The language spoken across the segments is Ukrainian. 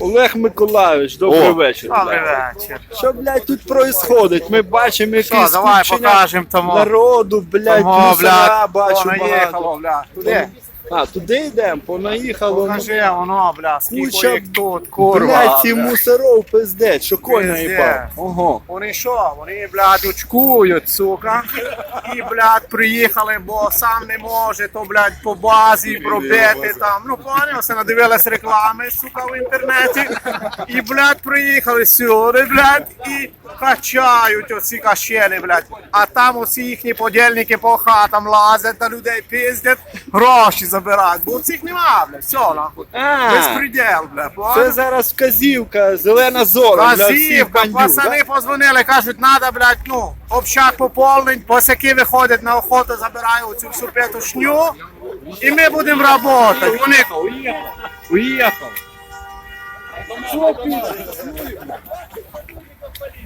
Олег Миколайович, добрий О. вечір. Добрий вечір. Що, блядь, тут происходить? Ми бачимо якийсь давай покажемо тому. народу, блядь, Тому, мусора, блядь, бачу багато. наїхало, блядь. Туди. А, туди йдемо, понаїхало. ну, Покажи, воно, блядь, скільки Куча, їх тут, курва. Блядь, ці мусоров пиздець, що конь Пиздець. наїбав. Ого. Вони що? Вони, блядь, очкують, сука. І, блядь, приїхали, бо сам не може, то, блядь, по базі пробити там. Ну, поняв, все надивились реклами, сука, в інтернеті. І, блядь, приїхали сюди, блядь, і качають оці кащели, блядь. А там усі їхні подільники по хатам лазять та людей пиздять, гроші забирають. Бо цих нема, блядь, все, нахуй. А, Безпредел, блядь, це зараз вказівка, зелена зона для всіх Казівка, бандюк. пацани позвонили, кажуть, надо, блядь, ну, общак поповнить, босяки виходять на охоту, забирають цю всю петушню, і ми будемо працювати. Вони Уїхав.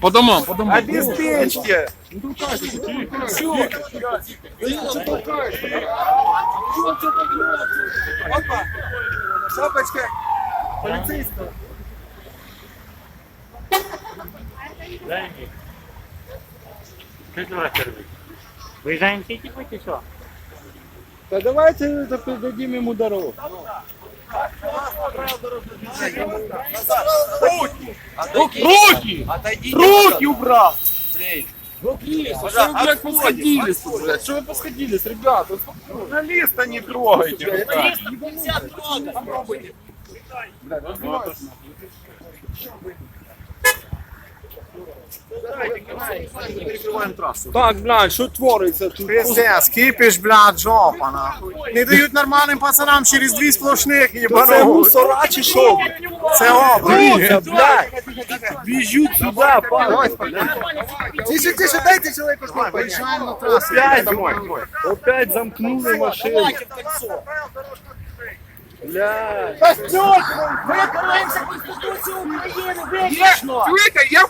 По домам, по домам. Обеспечьте! Не толкайся, ты Все! Ты что толкаешься? Чего ты толкаешься? Опа! Шапочка полицейского. Дай мне. Что раз первый? Выезжаем все эти пути, все. Да давайте дадим ему дорогу. Руки! Руки Руки убрал! Руки! Что вы, блядь, посходились блядь? Что вы посходились, ребята? Журналиста не трогайте, блядь. Так, блядь, що твориться тут? Пиздец, кипиш, блядь, жопа, нахуй. Не дають нормальним пацанам через дві сплошних, Це їбаного. мусора чи що? Це область. Блядь. Біжуть сюди, пан. Тише, тише, дайте чоловіку шмат. Виїжджаємо на трасу. Опять, опять замкнули машину. Блядь. Чуєте, я в курсі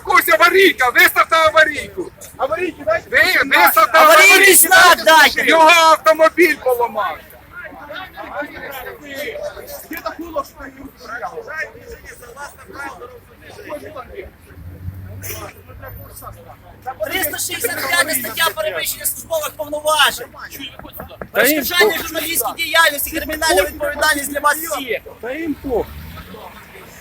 аварійка, виставте аварійку. Аварійки дайте. Ви, виставте аварійки. знак дайте! Його автомобіль поламав. Та 365 стаття перевищення службових повноважень. Перешкоджання журналістській діяльності, кримінальна відповідальність для вас всіх. Та їм пох.